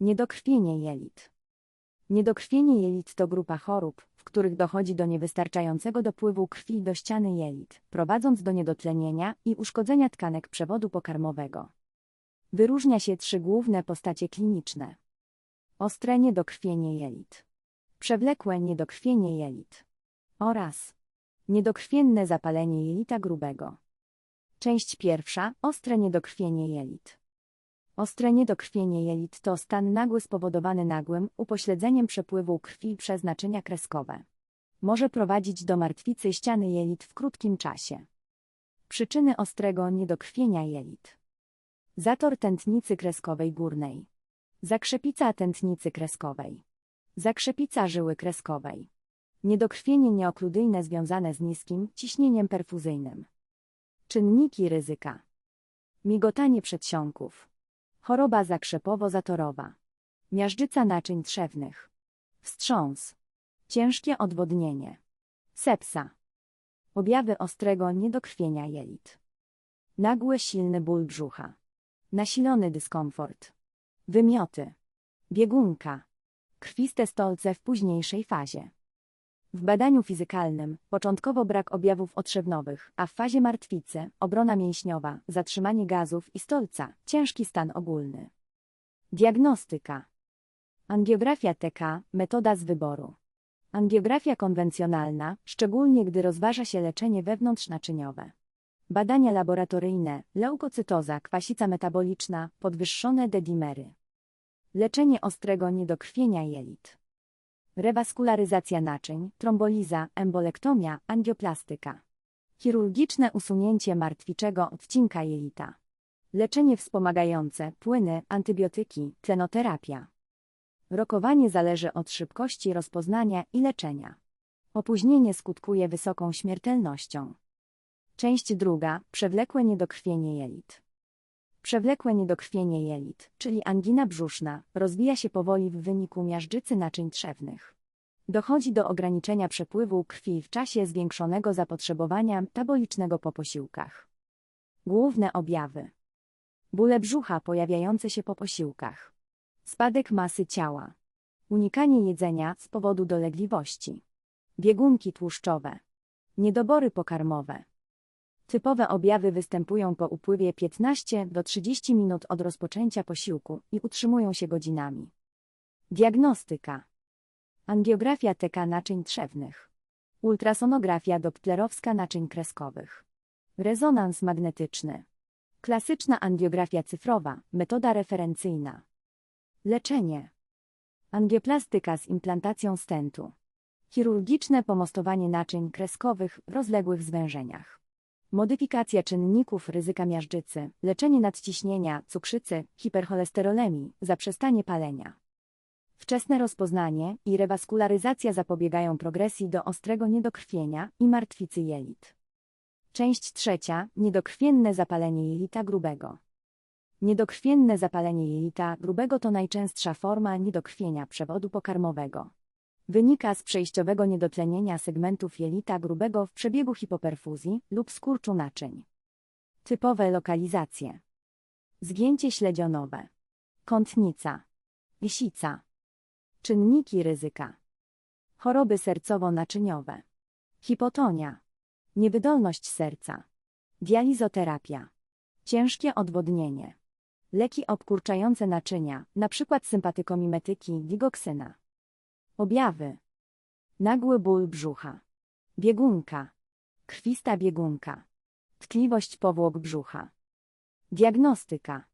Niedokrwienie jelit. Niedokrwienie jelit to grupa chorób, w których dochodzi do niewystarczającego dopływu krwi do ściany jelit, prowadząc do niedotlenienia i uszkodzenia tkanek przewodu pokarmowego. Wyróżnia się trzy główne postacie kliniczne. Ostre niedokrwienie jelit. Przewlekłe niedokrwienie jelit. Oraz niedokrwienne zapalenie jelita grubego. Część pierwsza. Ostre niedokrwienie jelit. Ostre niedokrwienie jelit to stan nagły spowodowany nagłym upośledzeniem przepływu krwi przez naczynia kreskowe. Może prowadzić do martwicy ściany jelit w krótkim czasie. Przyczyny ostrego niedokrwienia jelit. Zator tętnicy kreskowej górnej. Zakrzepica tętnicy kreskowej. Zakrzepica żyły kreskowej. Niedokrwienie nieokludyjne związane z niskim ciśnieniem perfuzyjnym. Czynniki ryzyka. Migotanie przedsionków. Choroba zakrzepowo-zatorowa. Miażdżyca naczyń trzewnych. Wstrząs. Ciężkie odwodnienie. Sepsa. Objawy ostrego niedokrwienia jelit. Nagły silny ból brzucha. Nasilony dyskomfort. Wymioty. Biegunka. Krwiste stolce w późniejszej fazie. W badaniu fizykalnym początkowo brak objawów otrzewnowych, a w fazie martwicy obrona mięśniowa, zatrzymanie gazów i stolca, ciężki stan ogólny. Diagnostyka. Angiografia TK, metoda z wyboru. Angiografia konwencjonalna, szczególnie gdy rozważa się leczenie wewnątrznaczyniowe. Badania laboratoryjne, leukocytoza, kwasica metaboliczna, podwyższone dedimery. Leczenie ostrego niedokrwienia jelit. Rewaskularyzacja naczyń, tromboliza, embolektomia, angioplastyka. Chirurgiczne usunięcie martwiczego odcinka jelita. Leczenie wspomagające, płyny, antybiotyki, tlenoterapia. Rokowanie zależy od szybkości rozpoznania i leczenia. Opóźnienie skutkuje wysoką śmiertelnością. Część druga. Przewlekłe niedokrwienie jelit. Przewlekłe niedokrwienie jelit, czyli angina brzuszna, rozwija się powoli w wyniku miażdżycy naczyń trzewnych. Dochodzi do ograniczenia przepływu krwi w czasie zwiększonego zapotrzebowania metabolicznego po posiłkach. Główne objawy. Bóle brzucha pojawiające się po posiłkach. Spadek masy ciała. Unikanie jedzenia z powodu dolegliwości. Biegunki tłuszczowe. Niedobory pokarmowe. Typowe objawy występują po upływie 15 do 30 minut od rozpoczęcia posiłku i utrzymują się godzinami. Diagnostyka. Angiografia TK naczyń trzewnych. Ultrasonografia dopplerowska naczyń kreskowych. Rezonans magnetyczny. Klasyczna angiografia cyfrowa, metoda referencyjna. Leczenie. Angioplastyka z implantacją stentu. Chirurgiczne pomostowanie naczyń kreskowych w rozległych zwężeniach. Modyfikacja czynników ryzyka miażdżycy, leczenie nadciśnienia, cukrzycy, hipercholesterolemii, zaprzestanie palenia. Wczesne rozpoznanie i rewaskularyzacja zapobiegają progresji do ostrego niedokrwienia i martwicy jelit. Część trzecia. Niedokrwienne zapalenie jelita grubego. Niedokrwienne zapalenie jelita grubego to najczęstsza forma niedokrwienia przewodu pokarmowego. Wynika z przejściowego niedotlenienia segmentów jelita grubego w przebiegu hipoperfuzji lub skurczu naczyń. Typowe lokalizacje. Zgięcie śledzionowe. Kątnica. Lisica. Czynniki ryzyka. Choroby sercowo-naczyniowe. Hipotonia. Niewydolność serca. Dializoterapia. Ciężkie odwodnienie. Leki obkurczające naczynia, np. sympatykomimetyki, digoksyna. Objawy. Nagły ból brzucha. Biegunka. Krwista biegunka. Tkliwość powłok brzucha. Diagnostyka.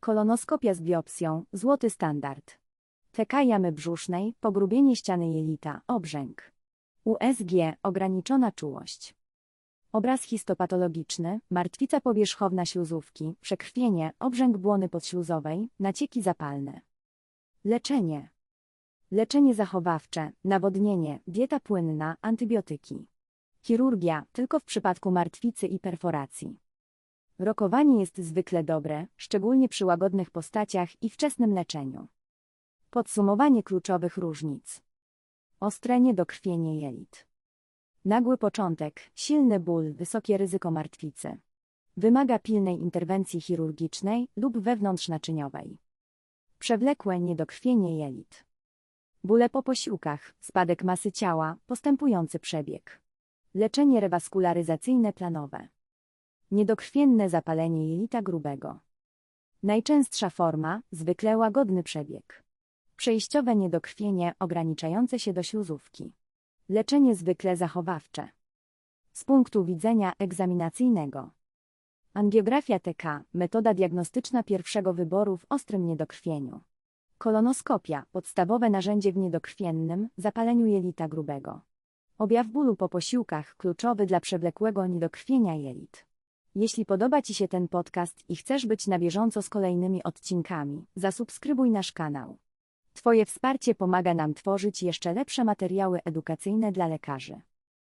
Kolonoskopia z biopsją, złoty standard. TK jamy brzusznej, pogrubienie ściany jelita, obrzęk. USG, ograniczona czułość. Obraz histopatologiczny, martwica powierzchowna śluzówki, przekrwienie, obrzęk błony podśluzowej, nacieki zapalne. Leczenie. Leczenie zachowawcze, nawodnienie, dieta płynna, antybiotyki. Chirurgia, tylko w przypadku martwicy i perforacji. Rokowanie jest zwykle dobre, szczególnie przy łagodnych postaciach i wczesnym leczeniu. Podsumowanie kluczowych różnic. Ostre niedokrwienie jelit. Nagły początek, silny ból, wysokie ryzyko martwicy. Wymaga pilnej interwencji chirurgicznej lub wewnątrznaczyniowej. Przewlekłe niedokrwienie jelit. Bóle po posiłkach, spadek masy ciała, postępujący przebieg. Leczenie rewaskularyzacyjne planowe. Niedokrwienne zapalenie jelita grubego. Najczęstsza forma, zwykle łagodny przebieg. Przejściowe niedokrwienie ograniczające się do śluzówki. Leczenie zwykle zachowawcze. Z punktu widzenia egzaminacyjnego. Angiografia TK, metoda diagnostyczna pierwszego wyboru w ostrym niedokrwieniu. Kolonoskopia, podstawowe narzędzie w niedokrwiennym, zapaleniu jelita grubego. Objaw bólu po posiłkach, kluczowy dla przewlekłego niedokrwienia jelit. Jeśli podoba Ci się ten podcast i chcesz być na bieżąco z kolejnymi odcinkami, zasubskrybuj nasz kanał. Twoje wsparcie pomaga nam tworzyć jeszcze lepsze materiały edukacyjne dla lekarzy.